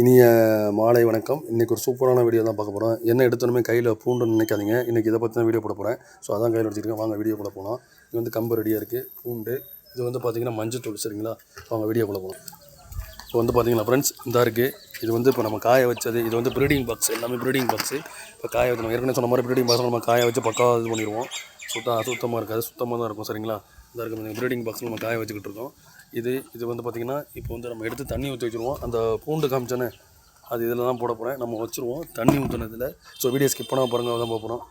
இனிய மாலை வணக்கம். இன்றைக்கி ஒரு சூப்பரான வீடியோ தான் பார்க்க போகிறோம் என்ன எடுத்தோன்னே கையில் பூண்டுன்னு நினைக்காதீங்க. இன்றைக்கி இதை பற்றி தான் வீடியோ போட போகிறேன் ஸோ அதான் கையில் வச்சுருக்கேன் வாங்க வீடியோக்குள்ளே போகலாம் இது வந்து கம்பு ரெடியாக இருக்குது பூண்டு. இது வந்து பார்த்திங்கன்னா மஞ்சத்தூள் சரிங்களா? வாங்க வீடியோக்குள்ளே போகலாம் இப்போ வந்து பார்த்தீங்கன்னா ஃப்ரெண்ட்ஸ் இதாக இருக்குது இது வந்து இப்போ நம்ம காய வச்சது இது வந்து ப்ரீடிங் பாக்ஸ் எல்லாமே ப்ரீடிங் பாக்ஸு இப்போ காய வச்சு நம்ம ஏற்கனவே சொன்ன மாதிரி ப்ரீடிங் பாக்ஸ் நம்ம காய வச்சு பக்காவாக இது பண்ணிடுவோம். சுத்தம் சுத்தமாக இருக்காது சுத்தமாக தான் இருக்கும் சரிங்களா? இதாக இருக்குது ப்ரீடிங் பாக்ஸில் நம்ம காய வச்சுக்கிட்டு இருக்கோம். இது இது வந்து பார்த்திங்கன்னா இப்போ வந்து நம்ம எடுத்து தண்ணி ஊற்றி வச்சுருவோம். அந்த பூண்டு காமிச்சானே அது இதில் தான் போட போகிறேன் நம்ம வச்சுருவோம். தண்ணி ஊற்றினதில் ஸோ வீடியோ ஸ்கிப் பண்ணாமல் பாருங்கள் தான் போகிறோம்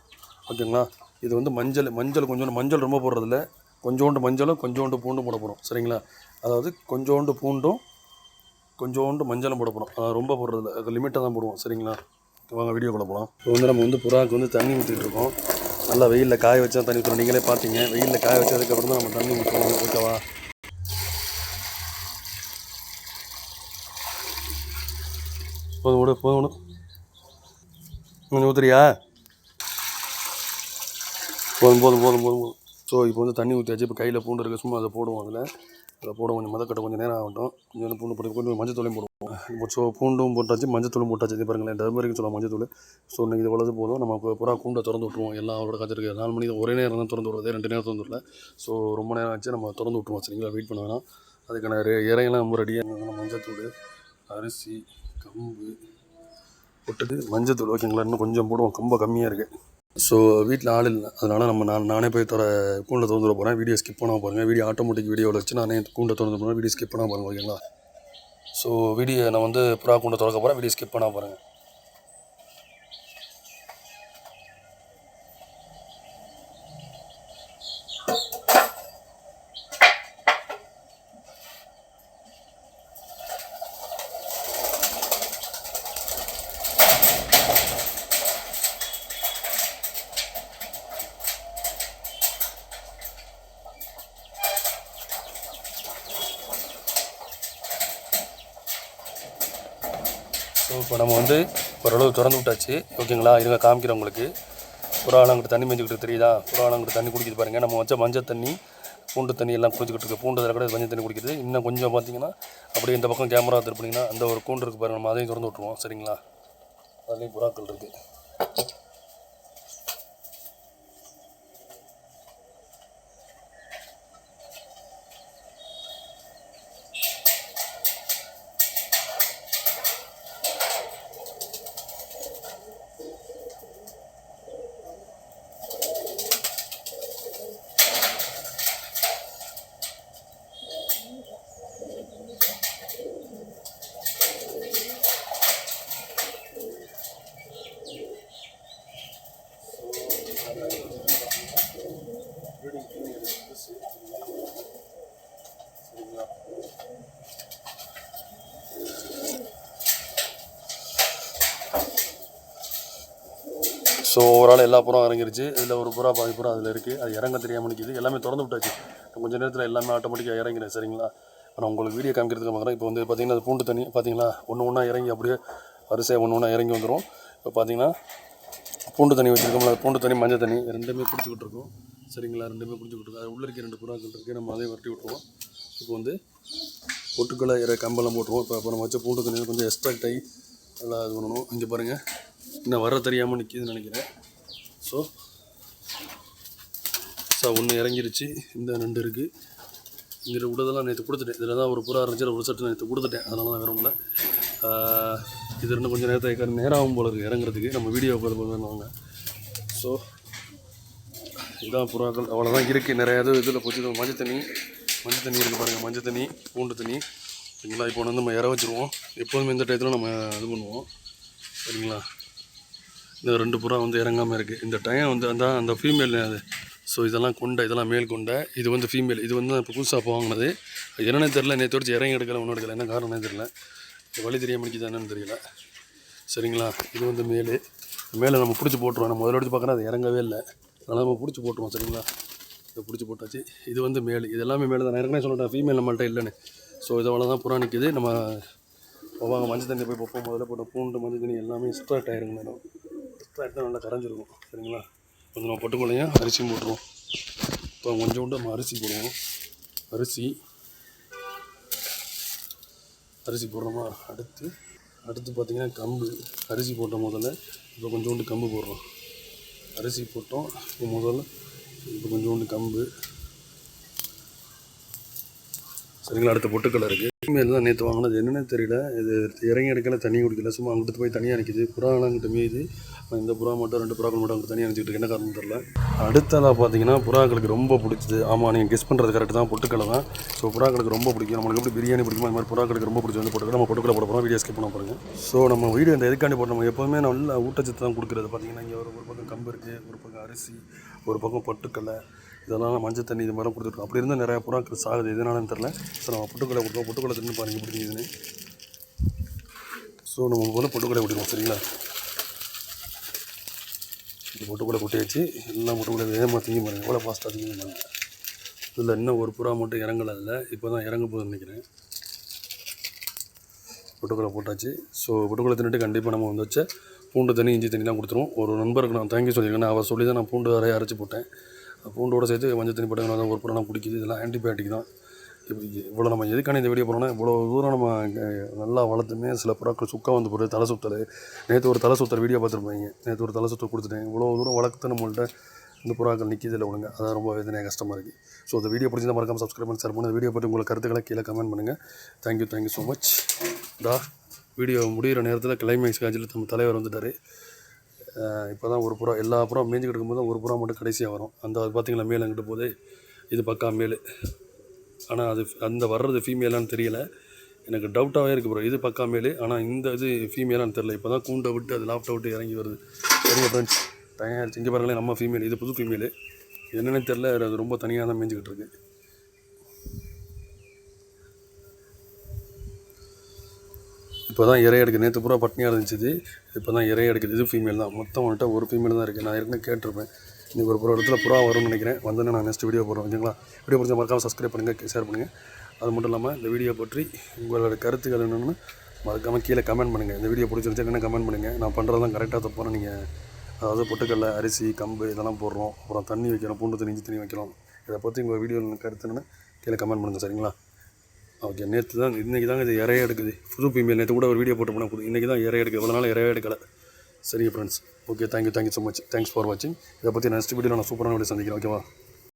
ஓகேங்களா? இது வந்து மஞ்சள் மஞ்சள் கொஞ்சோண்டு மஞ்சள் ரொம்ப போடுறதில்ல. கொஞ்சோண்டு மஞ்சளும் கொஞ்சோண்டு பூண்டும் போட போகிறோம் சரிங்களா? அதாவது கொஞ்சோண்டு பூண்டும் கொஞ்சோண்டு மஞ்சளும் போட போகிறோம் அதாவது ரொம்ப போடுறதில்ல. அது லிமிட்டாக தான் போடுவோம். சரிங்களா? வாங்க வீடியோக்குள்ளே போகலாம் இப்போ வந்து நம்ம வந்து புறாவுக்கு வந்து தண்ணி ஊற்றிட்டு இருக்கோம். நல்லா வெயிலில் காய வச்சா தண்ணி ஊற்றுறோம் நீங்களே பார்த்தீங்க வெயிலில் காய வச்சதுக்கப்புறம் தான் நம்ம தண்ணி ஊற்றுவோம் ஓகேவா? போதும் விடு போதும் விடு. கொஞ்சம் ஊற்றுறியா போதும் போதும் போதும் போதும் போதும். ஸோ இப்போ வந்து தண்ணி ஊற்றியாச்சு இப்போ கையில் பூண்டு இருக்க. சும்மா அதை போடுவோம் அதில். அதை போடுவோம். கொஞ்சம் மதக்கட்டை கொஞ்சம் நேரம் ஆகட்டும். கொஞ்சம் பூண்டு போட்டு கொஞ்சம் மஞ்சள் தூளையும் போடுவோம். இப்போ ஸோ பூண்டும் போட்டாச்சு மஞ்சள் தூளும் போட்டாச்சு. இது பாருங்களேன் டர்மரிக்கு சொல்லுவோம் மஞ்சள் தூள் ஸோ இன்றைக்கி இது வளர்ந்து போதும். நம்ம புறா கூண்டை திறந்து விட்ருவோம் எல்லாம் அவரோட காய்ச்சிருக்கு நாலு மணிக்கு ஒரே நேரம் தான் திறந்து விடுறது. ரெண்டு நேரம் திறந்து விடல. ஸோ ரொம்ப நேரம் ஆச்சு. நம்ம திறந்து விட்ருவோம் சரிங்களா? வெயிட் பண்ண வேணாம். அதுக்கான இறையெல்லாம் ரொம்ப ரெடியாக மஞ்சள் தூள் அரிசி கம்பு போட்டுட்டு மஞ்சள் தூள் ஓகேங்களா இன்னும் கொஞ்சம் போடுவோம். ரொம்ப கம்மியாக இருக்குது ஸோ வீட்டில் ஆள் இல்லை. அதனால் நம்ம நான் நானே போய் தர கூண்டை திறந்து போகிறேன் வீடியோ ஸ்கிப் பண்ணாமல் பாருங்கள் வீடியோ ஆட்டோமேட்டிக் வீடியோவில் வச்சு நானே கூண்டை திறந்து போகிறேன் வீடியோ ஸ்கிப் பண்ணாமல் பாருங்கள் ஓகேங்களா ஸோ வீடியோ நான் வந்து புறா கூண்டை திறக்க போகிறேன் வீடியோ ஸ்கிப் பண்ண பாருங்கள் ஸோ இப்போ நம்ம வந்து ஓரளவு திறந்து விட்டாச்சு. ஓகேங்களா இருங்க காமிக்கிறேன் உங்களுக்கு. புறாலாம் தண்ணி மேய்ஞ்சிக்கிட்டு தெரியுதா? புறாலாம் தண்ணி குடிக்கிது பாருங்கள் நம்ம வச்ச மஞ்சள் தண்ணி பூண்டு தண்ணி எல்லாம் குடிச்சிக்கிட்டு இருக்கு. பூண்டு கூட மஞ்சள் தண்ணி குடிக்கிறது இன்னும் கொஞ்சம் பார்த்தீங்கன்னா அப்படியே இந்த பக்கம் கேமரா திருப்பினீங்கன்னா அந்த ஒரு கூண்டு இருக்குது பாருங்கள் நம்ம அதையும் திறந்து விட்ருவோம் சரிங்களா? அதுலேயும் புறாக்கள் இருக்குது ஸோ ஓவரால் எல்லா புறம் இறங்கிருச்சு. இதில் ஒரு புறா பாதி புறா அதில் இருக்குது அது இறங்க தெரியாமல் நிற்கிது எல்லாமே திறந்து விட்டாச்சு. கொஞ்சம் நேரத்தில் எல்லாமே ஆட்டோமேட்டிக்காக இறங்கிடும் சரிங்களா? இப்போ நான் உங்களுக்கு வீடியோ காமிக்கிறதுக்கு பார்க்குறேன் இப்போ வந்து பார்த்திங்கன்னா அது பூண்டு தண்ணி பார்த்தீங்களா ஒன்று ஒன்றா இறங்கி அப்படியே வரிசையாக ஒன்று ஒன்றா இறங்கி வந்துடும் இப்போ பார்த்தீங்கன்னா பூண்டு தண்ணி வச்சுருக்கோம்ல பூண்டு தண்ணி மஞ்சள் தண்ணி ரெண்டுமே குடிச்சிக்கிட்டு இருக்கோம். சரிங்களா? ரெண்டுமே குடிச்சிக்கிட்டு இருக்கோம். அது உள்ளே இருக்க ரெண்டு புறாக்கள் இருக்குது நம்ம அதையும் வரட்டி விட்ருவோம் இப்போ வந்து பொட்டுக்களை இற கம்பெல்லாம் போட்டுருவோம். இப்போ இப்போ நம்ம வச்ச பூண்டு தண்ணி கொஞ்சம் எக்ஸ்ட்ராக்ட் ஆகி நல்லா இது பண்ணணும். இங்கே பாருங்கள் இன்னும் வர தெரியாமல் நிற்கிதுன்னு நினைக்கிறேன். ஸோ ஸோ ஒன்று இறங்கிருச்சு. இந்த ரெண்டு இருக்குது இங்கே விடுதெல்லாம் நேற்று கொடுத்துட்டேன். இதில் தான் ஒரு புறா இருந்துச்சு. ஒரு சட்டு நேற்று கொடுத்துட்டேன். அதனால தான் வேற ஒன்றும் இல்லை இது இன்னும் கொஞ்சம் நேரத்தை நேரம் ஆகும் போல இருக்குது இறங்குறதுக்கு. நம்ம வீடியோ பார்த்து வாங்க. ஸோ இதான் புறாக்கள். அவ்வளோதான் இருக்குது நிறையா இது இதில் போச்சு. மஞ்சள் தண்ணி. மஞ்சள் தண்ணி இருக்குது பாருங்கள் மஞ்சள் தண்ணி பூண்டு தண்ணி. சரிங்களா? இப்போ வந்து நம்ம இற வச்சுருவோம். எப்போதுமே இந்த டயத்தில் நம்ம இது பண்ணுவோம். சரிங்களா? இந்த ரெண்டு புறா வந்து இறங்காமல் இருக்குது இந்த டைம் வந்து அந்த அந்த ஃபீமேல் அது. ஸோ இதெல்லாம் கொண்டை இதெல்லாம் மேல் கொண்டை இது வந்து ஃபீமேல் இது வந்து இப்போ புதுசாக வாங்கினது என்னென்னு என்னன்னே தெரில நேற்று வச்சு இறங்கி எடுக்கல ஒன்றும் எடுக்கல. என்ன காரணம்னே தெரில வழி தெரிய முடிக்குது என்னன்னு தெரியல. சரிங்களா? இது வந்து மேல் மேலே நம்ம பிடிச்சி போட்டுருவோம். நம்ம முதல்ல எடுத்து பார்க்குறோம் அது இறங்கவே இல்லை. அதனால் நம்ம பிடிச்சி போட்டுருவோம் சரிங்களா? இதை பிடிச்சி போட்டாச்சு. இது வந்து மேல் இது எல்லாமே மேலே தான். நான் ஏற்கனவே சொல்லிட்டேன் ஃபீமேல் நம்மள்ட்ட இல்லைன்னு. ஸோ இதோட தான் புறா நிற்கிது நம்ம போவாங்க மஞ்சள் தண்ணி போய் பார்ப்போம் முதல்ல போட்ட பூண்டு மஞ்சள் தண்ணி எல்லாமே எக்ஸ்ட்ராக்ட் ஆயிருங்க மேடம். எக்ஸ்ட்ராக்ட் நல்லா கரைஞ்சிருக்கும். சரிங்களா? கொஞ்சம் நம்ம பொட்டுக்கொள்ளையும் அரிசியும் போட்டுருவோம். இப்போ கொஞ்சோண்டு நம்ம அரிசி போடுவோம். அரிசி. அரிசி போடுறோமா? அடுத்து அடுத்து பார்த்திங்கன்னா கம்பு. அரிசி போட்ட முதல்ல இப்போ கொஞ்சோண்டு கம்பு போடுறோம். அரிசி போட்டோம். இப்போ முதல்ல இப்போ கொஞ்சோண்டு கம்பு. சரிங்களா? அடுத்த பொட்டுக்கடலை இருக்குது ஃபீமேல் தான் நேற்று வாங்கினது. என்னன்னு தெரியல. இது இறங்கி எடுக்கல தண்ணி குடிக்கல. சும்மா அங்கிட்டு போய் தனியாக நிற்கிது புறாலாம் அங்கிட்ட மீது இந்த புறா மட்டும் ரெண்டு புறாக்கள் மட்டும் அங்கே தனியாக நினச்சிக்கிட்டு என்ன காரணம் தெரில அடுத்ததாக பார்த்தீங்கன்னா புறாக்களுக்கு ரொம்ப பிடிச்சது. ஆமாம் நீங்கள் கெஸ் பண்ணுறது கரெக்ட் தான். பொட்டுக்கலை தான். ஸோ புறாக்களுக்கு ரொம்ப பிடிக்கும். நம்மளுக்கு எப்படி பிரியாணி பிடிக்குமோ அது மாதிரி புறாக்களுக்கு ரொம்ப பிடிச்சது. வந்து பொட்டுக்கலை நம்ம பொட்டுக்கலை போட போகிறோம் வீடியோ ஸ்கிப் பண்ண பாருங்க ஸோ நம்ம வீடியோ இந்த எதுக்காண்டி போட்டு நம்ம எப்போவுமே நல்ல ஊட்டச்சத்து தான் கொடுக்குறது. பார்த்தீங்கன்னா இங்கே ஒரு ஒரு பக்கம் கம்பு இருக்குது ஒரு பக்கம் அரிசி ஒரு பக்கம் பொட்டுக்கலை இதெல்லாம் மஞ்சள் தண்ணி இது மாதிரிலாம் கொடுத்துருக்கோம். அப்படி இருந்தால் நிறையா புறா கிறிஸ் சாகுது. எதனாலன்னு தெரில ஸோ நம்ம பொட்டுக்கடை கொடுத்தோம் பொட்டுக்கடை தின்னு பாருங்க எப்படி இருக்குதுன்னு ஸோ நம்ம முதல்ல பொட்டுக்கடை கொடுக்கணும் சரிங்களா? இந்த பொட்டுக்கடை கொட்டியாச்சு. எல்லாம் பொட்டுக்கடை வேகமாக திங்க பாருங்க. எவ்வளோ ஃபாஸ்ட்டாக திங்க பாருங்க. இதில் இன்னும் ஒரு புறா மட்டும் இறங்கலை அதில். இப்போ தான் இறங்க போகுதுன்னு நினைக்கிறேன். பொட்டுக்கடை போட்டாச்சு. ஸோ பொட்டுக்கடை தின்னுட்டு கண்டிப்பாக நம்ம வந்து வச்ச பூண்டு தண்ணி இஞ்சி தண்ணிலாம் கொடுத்துருவோம். ஒரு நண்பருக்கு நான் தேங்க்யூ சொல்லியிருக்கேன். அவர் சொல்லி தான் நான் பூண்டு வரைய அரைச்சி போட்டேன். பூண்டோட சேர்த்து மஞ்சள் தண்ணி போட்டாங்க ஒரு புறம் பிடிக்குது இதெல்லாம் ஆன்டிபயோட்டிக் தான். இப்படி இவ்வளோ நம்ம எதுக்கான இந்த வீடியோ போனோம்னா இவ்வளோ தூரம் நம்ம நல்லா வளர்த்துமே சில புறாக்கள் சுக்கா வந்து போகிறது தலை சுத்தல். நேற்று ஒரு தலை சுத்தல் வீடியோ பார்த்துருப்பாங்க நேற்று ஒரு தலை சுத்தல் கொடுத்துட்டேன். இவ்வளோ தூரம் வளர்த்து நம்மள்கிட்ட இந்த புறாக்கள் நிற்கிது இல்லை ஒழுங்கு. அதான் ரொம்ப வேதனையாக கஷ்டமாக இருக்குது ஸோ இந்த வீடியோ பிடிச்சிருந்தா மறக்காமல் சப்ஸ்கிரைப் பண்ணி சார் பண்ணி. வீடியோ பற்றி உங்களை கருத்துக்களை கீழே கமெண்ட் பண்ணுங்கள் thank you thank you so much டா வீடியோ முடிகிற நேரத்தில் கிளைமேக்ஸ் காட்சியில் நம்ம தலைவர் வந்துட்டார். இப்போ தான் ஒரு புறா எல்லா புறம் மேய்ஞ்சிக்கிட்டு இருக்கும்போது தான் ஒரு புறா மட்டும் கடைசியாக வரும். அந்த அது பார்த்தீங்களா மேல் அங்கிட்டு போகுது. இது பக்கா மேல். ஆனால் அது அந்த வர்றது ஃபீமேலான்னு தெரியலை. எனக்கு டவுட்டாகவே இருக்குது ப்ரோ இது பக்கா மேல். ஆனால் இந்த இது ஃபீமேலான்னு தெரில இப்போ தான் கூண்டை விட்டு அது லாப்டை விட்டு இறங்கி வருது. சரிங்க ஃப்ரெண்ட்ஸ் தயாரிச்சு இங்கே பாருங்களேன் நம்ம ஃபீமேல் இது புது ஃபீமேல் என்னென்னு தெரில அது ரொம்ப தனியாக தான் மேய்ஞ்சிக்கிட்டு இருக்குது இப்போ தான் இறை எடுக்குது நேற்று பூரா பட்னியாக இருந்துச்சு. இப்போ தான் இறை எடுக்குது. இது ஃபீமேல் தான். மொத்தம் வந்துட்டு ஒரு ஃபீமேல் தான் இருக்குது நான் ஏற்கனவே கேட்டிருப்பேன். இன்றைக்கி ஒரு புற இடத்துல புறா வரும்னு நினைக்கிறேன். வந்தோன்னே நான் நெக்ஸ்ட் வீடியோ போடுறோம் ஓகேங்களா வீடியோ பிடிச்சா மறக்காமல் சப்ஸ்கிரைப் பண்ணுங்கள் ஷேர் பண்ணுங்கள் அது மட்டும் இல்லாமல் இந்த வீடியோ பற்றி உங்களோட கருத்துக்கள் என்னென்னு மறக்காமல் கீழே கமெண்ட் பண்ணுங்கள் இந்த வீடியோ பிடிச்சிருந்துச்சு என்ன கமெண்ட் பண்ணுங்கள் நான் பண்ணுறதெல்லாம் கரெக்டாக தப்பான நீங்கள் அதாவது பொட்டுக்கடலை அரிசி கம்பு இதெல்லாம் போடுறோம். அப்புறம் தண்ணி வைக்கிறோம் பூண்டு தண்ணி இஞ்சி தண்ணி வைக்கிறோம் இதை பற்றி உங்கள் வீடியோவில் கருத்து கீழே கமெண்ட் பண்ணுங்கள் சரிங்களா? ஓகே நேற்று தான் இன்றைக்கி தாங்க இது இறைய எடுக்குது. புது ஃபீமேல் நேற்று கூட ஒரு வீடியோ போட்டு போனால் புது இன்றைக்கி தான் இறைய எடுக்குது. இவ்வளோ நாள் இறைய எடுக்கலை. சரிங்க friends okay thank you thank you so much thanks for வாட்சிங் இதை பற்றி நெக்ஸ்ட் வீடியோ நான் சூப்பரான வீடியோ சந்திக்கிறேன். ஓகேவா